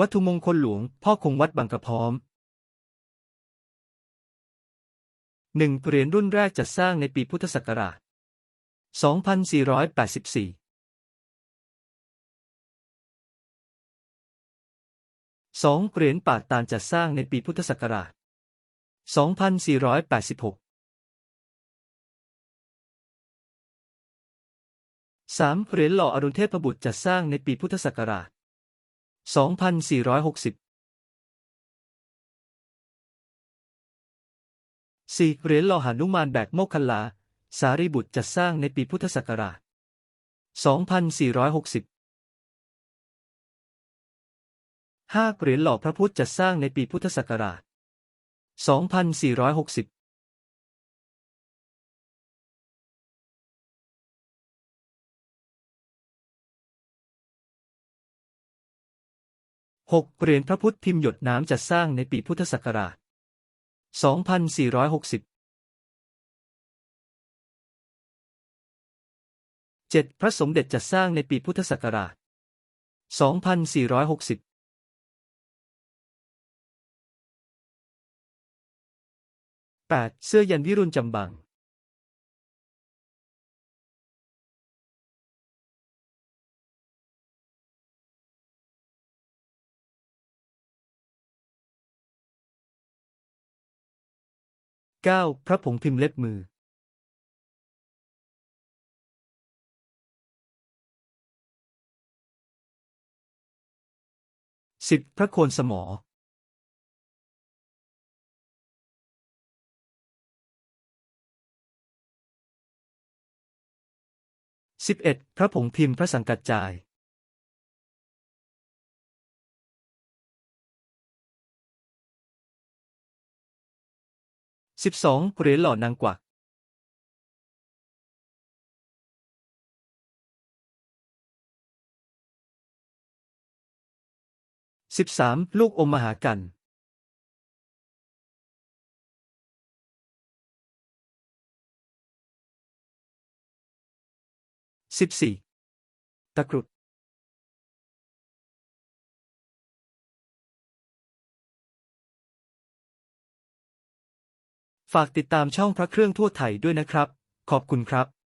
วัตถุมงคลหลวง พ่อคงวัดบางกระพร้อมหนึ่งเหรียญรุ่นแรกจัดสร้างในปีพุทธศักราช 2484สองเหรียญปากตาลจัดสร้างในปีพุทธศักราช 2486สามเหรียญหล่ออรุณเทพบุตรจัดสร้างในปีพุทธศักราช 2460สี่เหรียญหล่อหานุมานแบกโมกขัลลา สารีบุตรจัดสร้างในปีพุทธศักราช 2460ห้าเหรียญหล่อพระพุทธจัดสร้างในปีพุทธศักราช 2460 หกเหรียญพระพุทธพิมพ์หยดน้ำจัดสร้างในปีพุทธศักราช 2460เจ็ดพระสมเด็จจัดสร้างในปีพุทธศักราช 2460 8. เสื้อยันวิรุณจำบัง 9. พระผงพิมพ์เล็บมือ 10. พระโคนสมอ 11. พระผงพิมพ์พระสังกัจจาย 12. เหรียญหล่อนางกวัก 13. ลูกอมมหากัน 14. ตะกรุด ฝากติดตามช่องพระเครื่องทั่วไทยด้วยนะครับ ขอบคุณครับ